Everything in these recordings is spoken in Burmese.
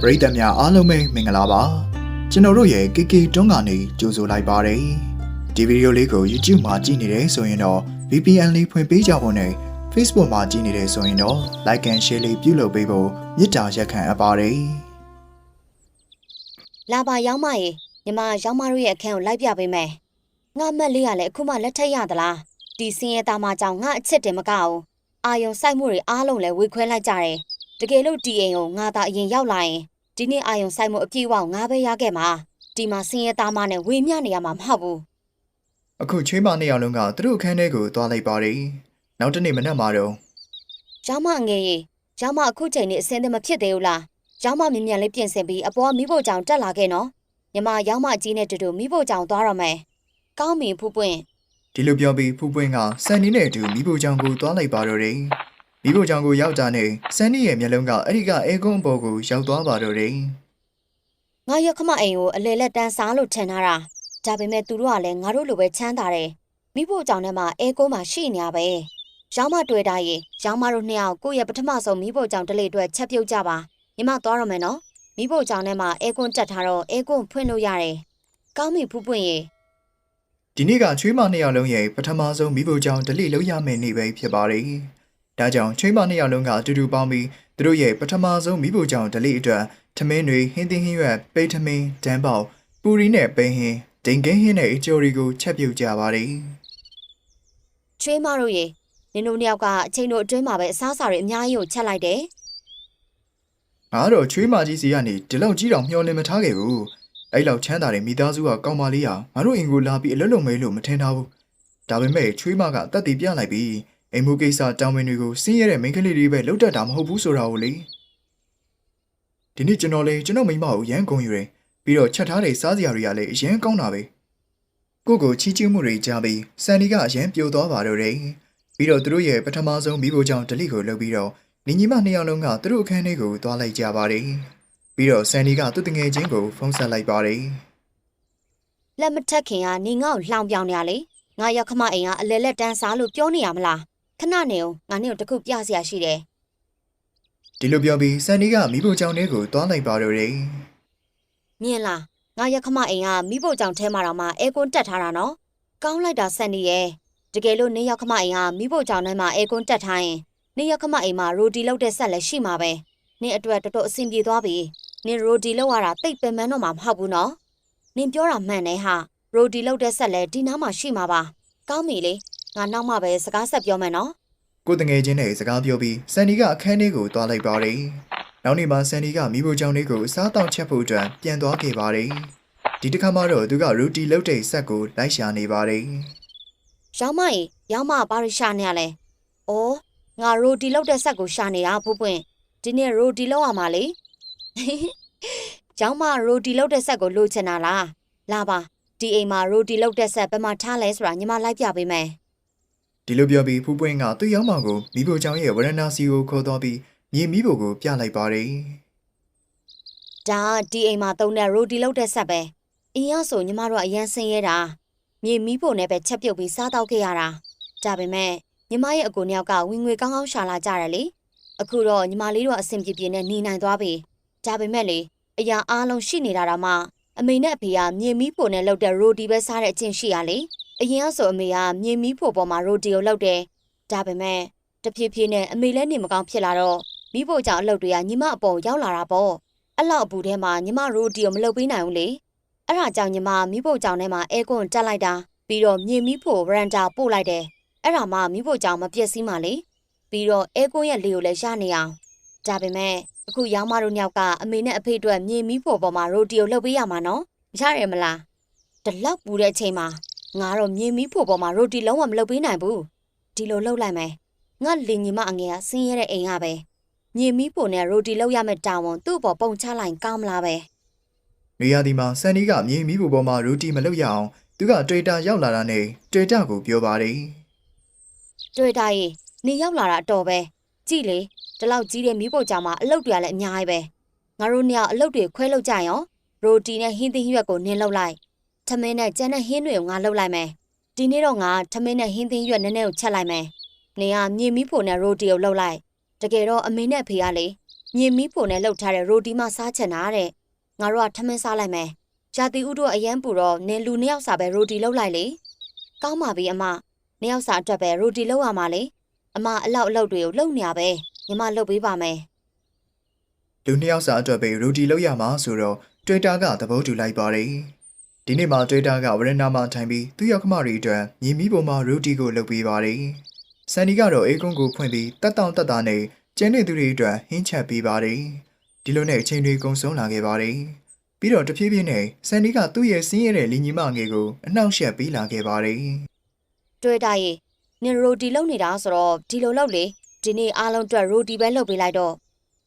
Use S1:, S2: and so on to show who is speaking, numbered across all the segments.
S1: ပရိသတ်များအားလုံးပဲမင်္ဂလာပါကျွန်တော်တို့ရဲ့ KK တွန်းကနေကြိုဆိုလိုက်ပါတယ်ဒီဗီဒီယိုလေးကို YouTube မှာကြည့်နေတယ်ဆိုရင်တော့ VPN လေးဖွင့်ပေးကြဖို့နဲ့ Facebook မှာကြည့်နေတယ်ဆိုရင်တော့ Like and Share လေးပြုလုပ်ပေးဖို့မေတ္တာရက်ခံအပ်ပါတယ်
S2: လာပါရောက်မရေညီမရောက်မတို့ရဲ့အခန်းကိုလိုက်ပြပေးမယ်ငါမက်လေးကလည်းအခုမှလက်ထက်ရသလားဒီစင်းရဲသားမကြောင့်ငါအချစ်တယ်မကအောင်အာယုံစိုက်မှုတွေအားလုံးလည်းဝေခွဲလိုက်ကြတယ် တကယ်လို့ဒီအိမ်ကိုငါသာအရင်ရောက်လာရင်ဒီနေ့အာယုံစိုက်မှုအပြည့်အဝငါပဲရခဲ့မှာဒီမှာစင်းရဲသားမနဲ့ဝေမျှနေရမှာမဟုတ်ဘူး
S1: အခုချွေးမနှစ်ယောက်လုံးကသူတို့အခန်းထဲကိုသွားလိုက်ပါတယ်နောက်တစ်နေ့မနက်မှာတော့
S2: ရောက်မငယ်ရေရောက်မအခုချိန်នេះအစင်းသမဖြစ်သေးဘူးလားရောက်မမြင်မြန်လေးပြင်ဆင်ပြီးအပေါ်မိဖို့ကြောင်တက်လာခဲ့နော်ညီမရောက်မကြီးနဲ့တူတူမိဖို့ကြောင်သွားတော့မယ်ကောင်းပြီဖူးပွင့်
S1: ဒီလိုပြောပြီးဖူးပွင့်ကဆန်နီနဲ့အတူမိဖို့ချောင်းကိုသွားလိုက်ပါတော့တယ် မိဖို့ချောင်းကိုရောက်တာနဲ့ဆန်နီရဲ့မျက်လုံးကအဲ့ဒီကအဲကွန်းအပေါ်ကိုရောက်သွားပါတော့တယ်
S2: ငါရက်ခမအိမ်ကိုအလေလက်တန်းစားလို့ထင်ထားတာဒါပေမဲ့သူတို့ကလည်းငါတို့လိုပဲချမ်းသာတယ်မိဖို့ကြောင့်ထဲမှာအဲကုန်းမှာရှိနေရပဲရောင်းမတွေ့တာရေရောင်းမတို့နှစ်ယောက်ကိုယ့်ရဲ့ပထမဆုံးမိဖို့ကြောင့်တလေအတွက်ချက်ပြုတ်ကြပါညီမသွားရမယ်နော်မိဖို့ကြောင့်ထဲမှာအဲကွန်းတက်ထားတော့အဲကွန်းဖွင့်လို့ရတယ်ကောင်းပြီဖူးပွင့်ရေ
S1: ဒီနေ့ကချွေးမနှစ်ယောက်လုံးရဲ့ပထမဆုံးမိဖို့ချောင်းဒလိလုံးရမယ့်နေ့ပဲဖြစ်ပါတယ် ဒါကြောင့်ချွေးမနှစ်ယောက်လုံးကအတူတူပေါင်းပြီးသူတို့ရဲ့ပထမဆုံးမိဖို့ချောင်းဒလိအတွက်ထမင်းတွေဟင်းသင်းဟင်းရွက်ပိတ်ထမင်းဒန်းပေါက်ပူရီနဲ့ပိန်းဟင်းဒိန်ကင်းဟင်းနဲ့အကျော်တွေကိုချက်ပြုတ်ကြပါတယ်
S2: ချွေးမတို့ရေနင်တို့နှစ်ယောက်ကအချိန်တို့အတွင်းမှာပဲအစားအစာတွေအများကြီးကိုချက်လိုက်တယ်
S1: ငါတော့ချွေးမကြီးစီကနေဒီလောက်ကြီးတော့မျောလင်းမထားခဲ့ဘူးအဲ့လောက်ချမ်းသာတဲ့မိသားစုကကောင်းပါလေးဟာငါတို့အိမ်ကိုလာပြီးအလွတ်လုံမဲလို့မထင်ထားဘူးဒါပေမဲ့ချွေးမကအသက်တည်ပြလိုက်ပြီး အိမ်မှုကိစ္စတောင်းပန်တွေကိုစင်းရတဲ့မိန်းကလေးတွေပဲလောက်တတ်တာမဟုတ်ဘူးဆိုတာကိုလေဒီနေ့ကျွန်တော်လေကျွန်တော်မိမကိုရမ်းကုန်ယူတယ်ပြီးတော့ချက်ထားတဲ့စားစရာတွေကလည်းအရန်ကောင်းတာပဲကိုကိုချီးကျူးမှုတွေကြားပြီးစန်ဒီကအရန်ပျော်သွားပါတော့တယ်ပြီးတော့သူတို့ရဲ့ပထမဆုံးမိဖို့ကြောင့်ဒလိကိုလှုပ်ပြီးတော့ညီညီမနှစ်ယောက်လုံးကသူတို့အခန်းထဲကိုသွားလိုက်ကြပါတယ်ပြီးတော့ဆန်ဒီကသူ့တငယ်ချင်းကိုဖုန်းဆက်လိုက်ပါတယ်
S2: လက်မထက်ခင်ကနေငါ့ကိုလှောင်ပြောင်နေရလေငါရက်ခမအိမ်ကအလေလက်တန်းစားလို့ပြောနေရမလား ခဏနေအောင်ငါနဲ့တခုပြစရာရှိတယ်
S1: ဒီလိုပြောပြီးဆန်ဒီကမိဖို့ကြောင့်ထဲကိုသွားလိုက်ပါတော့တယ်
S2: မြင်လားငါရက်ခမအိမ်ကမိဖို့ကြောင့်ထဲမှာတော့မှအဲကွန်းတက်ထားတာနော်ကောင်းလိုက်တာဆက်နေရဲ့တကယ်လို့နေရက်ခမအိမ်ကမိဖို့ကြောင့်ထဲမှာအဲကွန်းတက်ထားရင်နေရက်ခမအိမ်မှာရိုတီလောက်တဲ့ဆက်လည်းရှိမှာပဲနင်အတွက်တော်တော်အဆင်ပြေသွားပြီနင်ရိုတီလောက်ရတာတိတ်ပင်ပန်းတော့မှာမဟုတ်ဘူးနော်နင်ပြောတာမှန်တယ်ဟာရိုတီလောက်တဲ့ဆက်လည်းဒီနားမှာရှိမှာပါကောင်းပြီလေ ငါနောက်မှပဲစကားဆက်ပြောမယ်နော်
S1: ကိုယ်တငယ်ချင်းနဲ့စကားပြောပြီးဆန်ဒီကအခန်းထဲကိုသွားလိုက်ပါတယ်နောက်နေ့မှာဆန်ဒီကမိဖို့ကြောင့်လေးကိုစားတောက်ချက်ဖို့အတွက်ပြန်သွားခဲ့ပါတယ်ဒီတစ်ခါမှတော့သူကရူတီလုတ်တဲ့ဆက်ကိုလိုက်ရှာနေပါတယ်
S2: ရောင်းမရေရောင်းမဘာလို့ရှာနေရလဲ။အော်ငါရိုတီလောက်တဲ့ဆက်ကိုရှာနေတာဖူးပွင့်ဒီနေ့ရိုတီလောက်ရမှာလေ။ရောင်းမရိုတီလောက်တဲ့ဆက်ကိုလိုချင်တာလား။လာပါဒီအိမ်မှာရိုတီလောက်တဲ့ဆက်ဘယ်မှာထားလဲဆိုတာညီမလိုက်ပြပေးမယ်
S1: ဒီလိုပြောပြီးဖူးပွင့်ကသူ့ရောက်မှကိုမိဖို့ကြောင့်ရဲ့ဝရဏစီကိုခေါ်သွားပြီးမြေမိဖို့ကိုပြလိုက်ပါတယ်။
S2: ဒါဒီအိမ်မှာသုံးတဲ့ရိုတီလောက်တဲ့ဆက်ပဲ။အင်းရဆိုညီမတို့ကအရန်ဆင်းရဲတာ။မြေမီးဖို့နဲ့ပဲချက်ပြုတ်ပြီးစားတော့ခဲ့ရတာ။ဒါပေမဲ့ညီမရဲ့အကိုနှစ်ယောက်ကဝင်ငွေကောင်းကောင်းရှာလာကြတယ်လေ။အခုတော့ညီမလေးတို့အဆင်ပြေပြေနဲ့နေနိုင်သွားပြီ။ဒါပေမဲ့လေအရာအားလုံးရှိနေတာတော့မှအမေနဲ့အဖေကမြေမီးဖို့နဲ့လောက်တဲ့ရိုတီပဲစားတဲ့အချင်းရှိရလေ။ အရင်ကဆိုအမေကမြေမီးဖို့ပေါ်မှာရိုတီကိုလောက်တယ်။ဒါပေမဲ့တဖြည်းဖြည်းနဲ့အမေလည်းနေမကောင်းဖြစ်လာတော့မိဖို့ကြောင့်အလုပ်တွေကညီမအပေါ်ရောက်လာတာပေါ့။အဲ့လောက်အပူထဲမှာညီမရိုတီကိုမလုပ်ပေးနိုင်ဘူးလေ။အဲ့ဒါကြောင့်ညီမမိဖို့ကြောင့်ထဲမှာအဲကွန်တက်လိုက်တာပြီးတော့မြေမီးဖို့ဗရန်တာပို့လိုက်တယ်။အဲ့ဒါမှမိဖို့ကြောင့်မပြည့်စည်မှလေ။ပြီးတော့အဲကွန်ရဲ့လေကိုလည်းရနေအောင်။ဒါပေမဲ့အခုရောင်းမတို့ညောက်ကအမေနဲ့အဖေအတွက်မြေမီးဖို့ပေါ်မှာရိုတီကိုလှုပ်ပေးရမှာနော်။ရရမလား။တလောက်ပူတဲ့အချိန်မှာ ငါတော့မြေမီးဖို့ပေါ်မှာရိုတီလုံးဝမလှုပ်ပေးနိုင်ဘူး။ဒီလိုလှုပ်လိုက်မယ်။ငါလင်ညီမအငယ်ကဆင်းရဲတဲ့အိမ်ကပဲ။မြေမီးဖို့နဲ့ရိုတီလှုပ်ရမယ့်တာဝန်သူ့ပေါ်ပုံချလိုက်ကောင်းမလားပဲ။
S1: နေရာဒီမှာဆန်ဒီကမြေမိဖို့ပေါ်မှာရူတီမလုပ်ရအောင်သူကတွေ့တာရောက်လာတာနဲ့တွေ့တာကိုပြောပါတယ်
S2: တွေ့တာရေနေရောက်လာတာအတော်ပဲကြည်လေဒီလောက်ကြီးတဲ့မိဖို့ကြောင့်မှအလုပ်တွေကလည်းအများကြီးပဲငါတို့နှစ်ယောက်အလုပ်တွေခွဲလုပ်ကြရောရိုတီနဲ့ဟင်းသီးရွက်ကိုနင်းလုပ်လိုက် ထမင်းနဲ့ကြမ်းတဲ့ဟင်းတွေကိုငါလုပ်လိုက်မယ်ဒီနေ့တော့ငါထမင်းနဲ့ဟင်းသီးရွက်နည်းနည်းကိုချက်လိုက်မယ်နေကမြေမီးဖို့နဲ့ရိုတီကိုလုပ်လိုက်တကယ်တော့အမေနဲ့အဖေကလေမြင်မီးဖို့နဲ့လှုပ်ထားတဲ့ရိုတီမှစားချင်တာတဲ့ငါတို့ကထမင်းစားလိုက်မယ်ရှာတီဦးတို့အရန်ပူတော့နင်လူနှစ်ယောက်စာပဲရိုတီလှုပ်လိုက်လေကောင်းပါပြီအမနှစ်ယောက်စာအတွက်ပဲရိုတီလှုပ်ရမှာလေအမအလောက်အလောက်တွေကိုလှုပ်နေရပဲညီမလှုပ်ပေးပါမယ်
S1: လူနှစ်ယောက်စာအတွက်ပဲရူတီလောက်ရမှာဆိုတော့ Twitter ကသဘောတူလိုက်ပါတယ် ဒီနေ့မှာ Twitter ကဝရဏမှာထိုင်ပြီးသူ့ရောက်ခမတွေအတွက်ညီမီးပေါ်မှာရူတီကိုလုပ်ပေးပါတယ်ဆန်နီကတော့အေကုန်းကိုဖွင့်ပြီးတက်တောင့်တက်တာနဲ့ကျင်းနေသူတွေအတွက်ဟင်းချက်ပေးပါတယ်ဒီလိုနဲ့အချိန်တွေကုန်ဆုံးလာခဲ့ပါတယ်ပြီးတော့တဖြည်းဖြည်းနဲ့ဆန်နီကသူ့ရဲ့စင်းရတဲ့လီညီမငယ်ကိုအနှောက်အယှက်ပေးလာခဲ့ပါတယ်
S2: တွေ့တာရေနင်ရိုတီလှုပ်နေတာဆိုတော့ဒီလိုလှုပ်လေဒီနေ့အားလုံးအတွက်ရိုတီပဲလှုပ်ပေးလိုက်တော့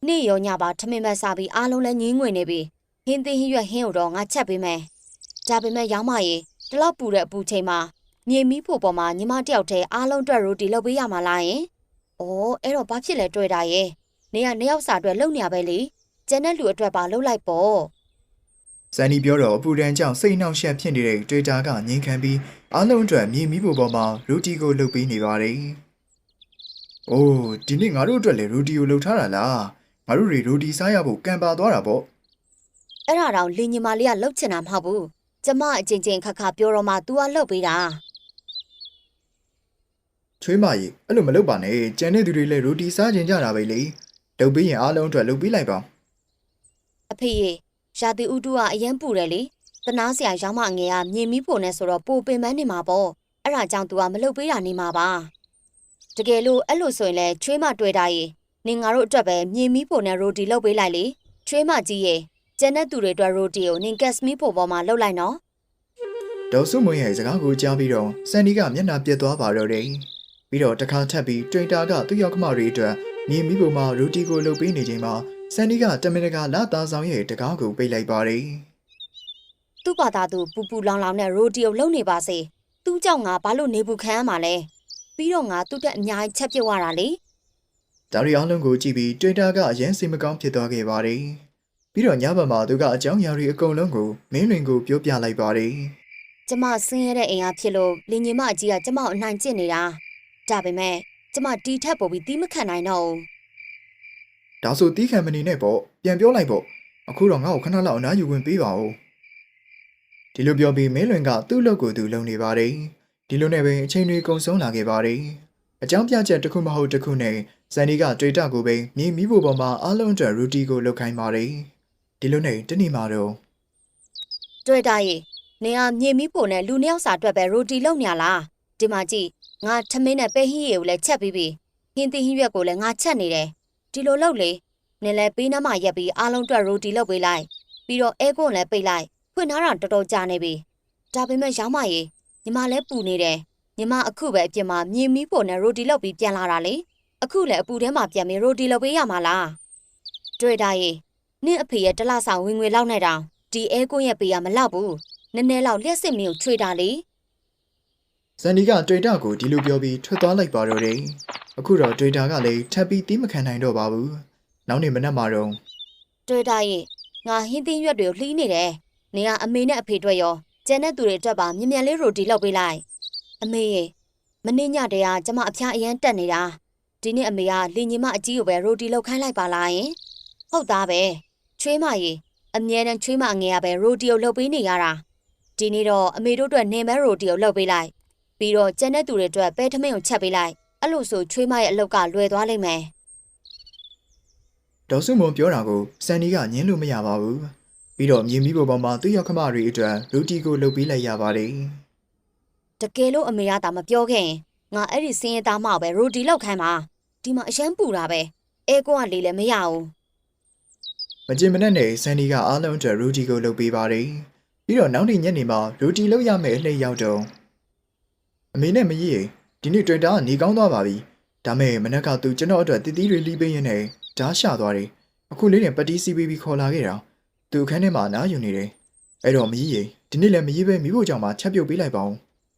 S2: နေ့ရောညပါထမင်းမစားပြီးအားလုံးလည်းငင်းငွေနေပြီဟင်းသေးဟင်းရွက်ဟင်းကိုတော့ငါချက်ပေးမယ် ဒါပေမဲ့ရောင်းမရေဒီလောက်ပူတဲ့အပူချိန်မှာမြေမီးဖို့ပေါ်မှာညီမတယောက်တည်းအားလုံးအတွက်ရိုတီလှုပ်ပေးရမှာလားယင်။အော်အဲ့တော့ဘာဖြစ်လဲတွေ့တာရေနေရနှစ်ယောက်စာအတွက်လှုပ်နေရပဲလေကျန်တဲ့လူအတွက်ပါလှုပ်လိုက်ပေါ့
S1: ဇန်နီပြောတော့အပူဒဏ်ကြောင့်စိတ်နှောင့်ယှက်ဖြစ်နေတဲ့ Twitter ကငြင်းခံပြီးအားလုံးအတွက်မြေမီးပေါ်ပေါ်မှာရူတီကိုလုပ်ပေးနေပါတယ်။အိုးဒီနေ့ငါတို့အတွက်လည်းရူတီကိုလုပ်ထားတာလား။ငါတို့တွေရူတီစားရဖို့ကံပါသွားတာပေါ့
S2: အဲ့ဒါတော့လင်ညီမလေးကလှုပ်ချင်တာမဟုတ်ဘူး ကျမအချင်းချင်းခါခါပြောတော့မှ तू ကလှုပ်ပေးတာ။
S1: ချွေးမကြီးအဲ့လိုမလုပ်ပါနဲ့။ကြံတဲ့သူတွေလည်းရူတီစားကြင်ကြတာပဲလေ။လုပ်ပေးရင်အားလုံးအတွက်လုပ်ပေးလိုက်ပါ
S2: အဖေရေရာတီဥတုကအရန်ပူတယ်လေတနာစရာရောင်းမငယ်ကမြင်မီးဖို့နဲ့ဆိုတော့ပိုပင်ပန်းနေမှာပေါ့အဲ့ဒါကြောင့် तू ကမလှုပ်ပေးတာနေမှာပါတကယ်လို့အဲ့လိုဆိုရင်လဲချွေးမတွေ့တာရေနင်ငါတို့အတွက်ပဲမြင်မီးဖို့နဲ့ရိုတီလှုပ်ပေးလိုက်လေချွေးမကြီးရေ ကျန်တဲ့သူတွေအတွက်ရိုတီကိုနင်ကက်စမီဖို့ပေါ်မှာလှုပ်လိုက်နော်။
S1: ဒေါ်စုမွန်ရဲ့စကားကိုကြားပြီးတော့စန်နီကမျက်နှာပြက်သွားပါတော့တယ်။ပြီးတော့တစ်ခါထပ်ပြီး Twitter ကသူ့ရောက်ခမတွေအတွက်မြေမီးပေါ်မှာရူတီကိုလုပ်ပေးနေချိန်မှာစန်နီကတမင်တကာလာသားဆောင်ရဲ့တကားကိုပိတ်လိုက်ပါတယ်။
S2: သူ့ဘာသာသူပူပူလောင်လောင်နဲ့ရိုတီကိုလှုပ်နေပါစေသူ့ကြောင့်ငါဘာလို့နေဘူးခံရမှာလဲပြီးတော့ငါသူ့တက်အများကြီးချက်ပြုတ်ရတာလေ
S1: ဒါရီအားလုံးကိုကြည့်ပြီး Twitter ကအရင်စိတ်မကောင်းဖြစ်သွားခဲ့ပါတယ်။ ပြီးတော့ညဘက်မှာသူကအကြောင်းအရာတွေအကုန်လုံးကိုမင်းလွင်ကိုပြောပြလိုက်ပါတယ်
S2: ကျမဆင်းရဲတဲ့အိမ်ကဖြစ်လို့လင်ညီမအကြီးကကျမကိုအနိုင်ကျင့်နေတာဒါပေမဲ့ကျမတီထက်ပိုပြီးတီးမခံနိုင်တော့ဘူး။
S1: ဒါဆိုတီးခံမနေနဲ့ပေါ့ပြန်ပြောလိုက်ပေါ့အခုတော့ငါ့ကိုခဏလောက်အနားယူဝင်ပေးပါဦး။ဒီလိုပြောပြီးမင်းလွင်ကသူ့လုပ်ကိုသူလုံနေပါတယ်။ဒီလိုနဲ့ပဲအချိန်တွေကုန်ဆုံးလာခဲ့ပါတယ်။အကြောင်းပြချက်တစ်ခုမဟုတ်တစ်ခုနဲ့ဇန်နီက Twitter ကိုပဲမြေမီးဖို့ပေါ်မှာအားလုံးအတွက် routine ကိုလုပ်ခိုင်းပါတယ်။ ဒီလိုနဲ့တနေ့မှတော့
S2: တွေ့တာရေနေကမြေမီးပိုနဲ့လူနှစ်ယောက်စာအတွက်ပဲရိုတီလုပ်နေရလားဒီမှာကြည့်ငါထမင်းနဲ့ပဲဟင်းရည်ကိုလည်းချက်ပြီးပြီဟင်းသီးဟင်းရွက်ကိုလည်းငါချက်နေတယ်ဒီလိုလုပ်လေနေလဲပေးနှမရက်ပြီးအားလုံးအတွက်ရိုတီလုပ်ပေးလိုက်ပြီးတော့အဲကွန်လည်းပိတ်လိုက်ဖွင့်ထားတာတော်တော်ကြာနေပြီဒါပေမဲ့ရောင်းမရေညီမလည်းပူနေတယ်ညီမအခုပဲအပြင်မှာမြေမီးပိုနဲ့ရိုတီလုပ်ပြီးပြန်လာတာလေအခုလည်းအပူထဲမှာပြန်ပြီးရိုတီလုပ်ပေးရမှာလားတွေ့တာရေ နင့်အဖေရဲ့တစ်လဆောင်ဝင်ငွေလောက်နဲ့တောင် ဒီအဲကွန်းရဲ့ပေးရမလောက်ဘူးနည်းနည်းလောက်လျှက်စစ်မင်းကိုချွေတာလေ
S1: ဇန်နီက Twitter ကိုဒီလိုပြောပြီးထွက်သွားလိုက်ပါတော့တယ်။အခုတော့ Twitter ကလည်းထပ်ပြီးတီးမခံနိုင်တော့ပါဘူး။နောက်နေ့မနက်မှာတော့
S2: တွေ့တာရဲ့ငါဟင်းသင်းရွက်တွေကိုလှီးနေတယ်နေကအမေနဲ့အဖေအတွက်ရောကျန်တဲ့သူတွေအတွက်ပါမြ мян လေးရိုတီလောက်ပေးလိုက်အမေရေမနေ့ညတည်းကကျမအဖျားအရန်တက်နေတာဒီနေ့အမေကလင်ညီမအကြီးကိုပဲရိုတီလောက်ခိုင်းလိုက်ပါလားယင်ဟုတ်သားပဲ ချွေးမရေအမြဲတမ်းချွေးမငယ်ရပဲရိုတီကိုလှုပ်ပေးနေရတာဒီနေ့တော့အမေတို့အတွက်နေမဲရိုတီကိုလှုပ်ပေးလိုက်ပြီးတော့ကျန်တဲ့သူတွေအတွက်ပဲထမင်းကိုချက်ပေးလိုက်အဲ့လိုဆိုချွေးမရဲ့အလုပ်ကလွယ်သွားလိမ့်မယ်
S1: ဒေါ်စုမွန်ပြောတာကိုစန်နီကညင်းလို့မရပါဘူး။ပြီးတော့မြင်းမီးပေါ်ပေါ်မှာသူ့ရောက်ခမတွေအတွက်လူတီကိုလုပ်ပေးလိုက်ရပါတယ်
S2: တကယ်လို့အမေကဒါမပြောခဲ့ရင်ငါအဲ့ဒီစင်းရဲသားမကိုပဲရိုတီလောက်ခိုင်းပါဒီမှာအရန်ပူတာပဲအဲကွန်းကလေလည်းမရဘူး။
S1: မကြင်မနဲ့နဲ့စန်နီကအားလုံးအတွက်လူတီကိုလုပ်ပေးပါတယ်။ပြီးတော့နောက်နေ့ညနေမှာလူတီလုပ်ရမယ့်အလှည့်ရောက်တော့အမေနဲ့မကြီးဒီနေ့ Twitter ကနေကောင်းသွားပါပြီ။ဒါမဲ့မနက်ကသူကျွန်တော်အတွက်တည်တည်တွေလီးပေးရင်းနဲ့ဓာတ်ရှသွားတယ်။အခုလေးနဲ့ပတီးစီပေးပြီးခေါ်လာခဲ့တာ။သူအခန်းထဲမှာနားယူနေတယ်။အဲ့တော့မကြီးဒီနေ့လည်းမကြီးပဲမိဖို့ကြောင့်မှချက်ပြုတ်ပေးလိုက်ပါဦး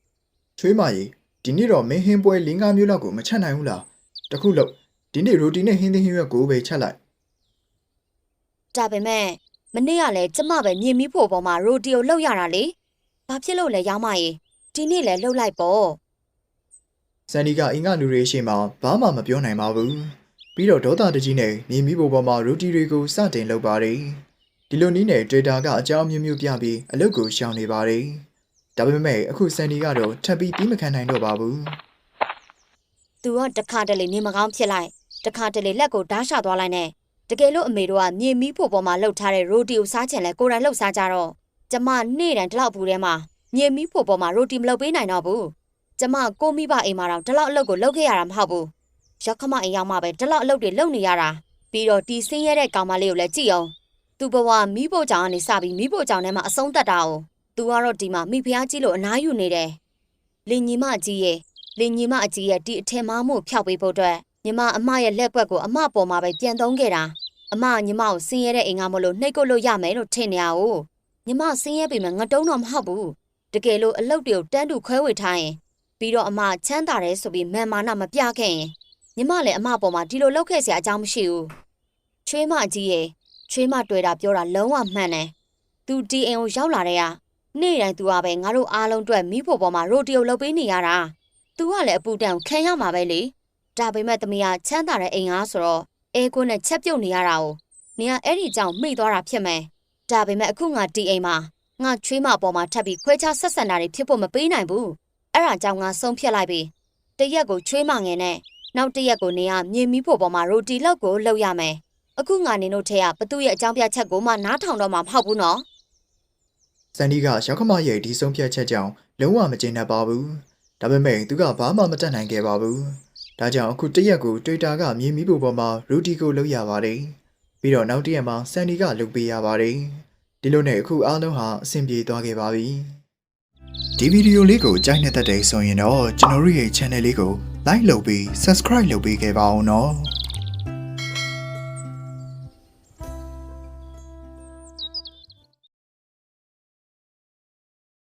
S1: ။ချွေးမကြီးဒီနေ့တော့မင်းဟင်းပွဲ၄၅မျိုးလောက်ကိုမချက်နိုင်ဘူးလား။တခုလို့ဒီနေ့ရိုတီနဲ့ဟင်းသင်းဟင်းရွက်ကိုပဲချက်လိုက်
S2: ဒါပေမဲ့မနေ့ကလည်းကျမပဲမြင်မီးဖို့ပေါ်မှာရိုတီကိုလှုပ်ရတာလေဘာဖြစ်လို့လဲရောင်းမရေဒီနေ့လည်းလှုပ်လိုက်ပေါ့။
S1: ဆန်ဒီကအင်္ဂါလူတွေရှေ့မှာဘာမှမပြောနိုင်ပါဘူး။ပြီးတော့ဒေါသတကြီးနဲ့မြေမီးပေါ်ပေါ်မှာရူတီတွေကိုစတင်လုပ်ပါတယ်ဒီလိုနည်းနဲ့ Twitter ကအကြောင်းအမျိုးမျိုးပြပြီးအလုပ်ကိုရှောင်နေပါတယ်ဒါပေမဲ့အခုဆန်ဒီကတော့ထပ်ပြီးပြီးမခံနိုင်တော့ပါဘူး
S2: သူကတခါတလေနေမကောင်းဖြစ်လိုက်တခါတလေလက်ကိုဓာတ်ရှသွားလိုက်နဲ့ တကယ်လို့အမေတို့ကမြေမီးဖို့ပေါ်မှာလှုပ်ထားတဲ့ရိုတီကိုစားချင်လဲကိုယ်တိုင်လှုပ်စားကြတော့ကျမနေ့တိုင်းဒီလောက်ဘူးထဲမှာမြေမီးဖို့ပေါ်မှာရိုတီမလှုပ်ပေးနိုင်တော့ဘူးကျမကိုမိဘအိမ်မှာတော့ဒီလောက်အလုပ်ကိုလုပ်ခဲ့ရတာမဟုတ်ဘူးရောက်ခမအိမ်ရောက်မှပဲဒီလောက်အလုပ်တွေလုပ်နေရတာပြီးတော့တီဆင်းရဲတဲ့ကောင်မလေးကိုလည်းကြည့်အောင်သူ့ဘဝမီးဖို့ကြောင်ကနေစပြီးမီးဖို့ကြောင်ထဲမှာအဆုံးသက်တာ哦သူကတော့ဒီမှာမိဖုရားကြီးလို့အနားယူနေတယ်လင်ညီမကြီးရဲ့လင်ညီမအကြီးရဲ့ဒီအထင်မှားမှုဖျောက်ပေးဖို့အတွက် ညီမအမရဲ့လက်ပွက်ကိုအမပေါ်မှာပဲပြန်သုံးခဲ့တာအမညီမကိုဆင်းရဲတဲ့အိမ်ကမလို့နှိပ်ကုတ်လို့ရမယ်လို့ထင်နေရ哦ညီမဆင်းရဲပေမဲ့ငတုံးတော့မဟုတ်ဘူးတကယ်လို့အလုပ်တွေကိုတန်းတူခွဲဝေထားရင်ပြီးတော့အမချမ်းသာတယ်ဆိုပြီးမာန်မာနမပြခဲ့ရင်ညီမလည်းအမပေါ်မှာဒီလိုလုပ်ခဲ့စရာအကြောင်းမရှိဘူးချွေးမကြီးရဲ့ချွေးမတွေ့တာပြောတာလုံးဝမှန်တယ်သူဒီအိမ်ကိုရောက်လာတဲ့ကနေ့တိုင်းသူကပဲငါတို့အားလုံးအတွက်မိဖို့ပေါ်မှာရိုတီကိုလုပ်ပေးနေရတာသူကလည်းအပူတန်ကိုခံရမှာပဲလေ ဒါပေမဲ့သမီးကချမ်းသာတဲ့အိမ်ကားဆိုတော့အဲကိုနဲ့ချက်ပြုတ်နေရတာ哦နင်ကအဲ့ဒီကြောင့်မိသွားတာဖြစ်မယ်ဒါပေမဲ့အခုငါဒီအိမ်မှာငါချွေးမအပေါ်မှာထပ်ပြီးခွဲခြားဆက်ဆံတာတွေဖြစ်ဖို့မပေးနိုင်ဘူးအဲ့ဒါကြောင့်ငါဆုံးဖြတ်လိုက်ပြီတရက်ကိုချွေးမငယ်နဲ့နောက်တရက်ကိုနေကမြေမီးဖို့ပေါ်မှာရိုတီလောက်ကိုလှုပ်ရမယ်အခုငါနင်တို့ထဲကဘသူ့ရဲ့အကြောင်းပြချက်ကိုမှနားထောင်တော့မှာမဟုတ်ဘူးနော်
S1: ဆန်ဒီကရောက်ခမရဲ့ဒီဆုံးဖြတ်ချက်ကြောင့်လုံးဝမကျေနပ်ပါဘူးဒါပေမဲ့သူကဘာမှမတတ်နိုင်ခဲ့ပါဘူး ဒါကြောင့်အခုတရက်ကို Twitter ကမြေမီးပေါ်မှာရူတီကိုလုပ်ရပါတယ်ပြီးတော့နောက်တစ်ရက်မှာဆန်ဒီကလုပ်ပေးရပါတယ်ဒီလိုနဲ့အခုအားလုံးဟာအဆင်ပြေသွားခဲ့ပါပြီဒီဗီဒီယိုလေးကိုကြိုက်နေတဲ့တဲ့ဆိုရင်တော့ကျွန်တော်တို့ရဲ့ channel လေးကို like လုပ်ပြီး subscribe လုပ်ပေးခဲ့ပါဦးနော်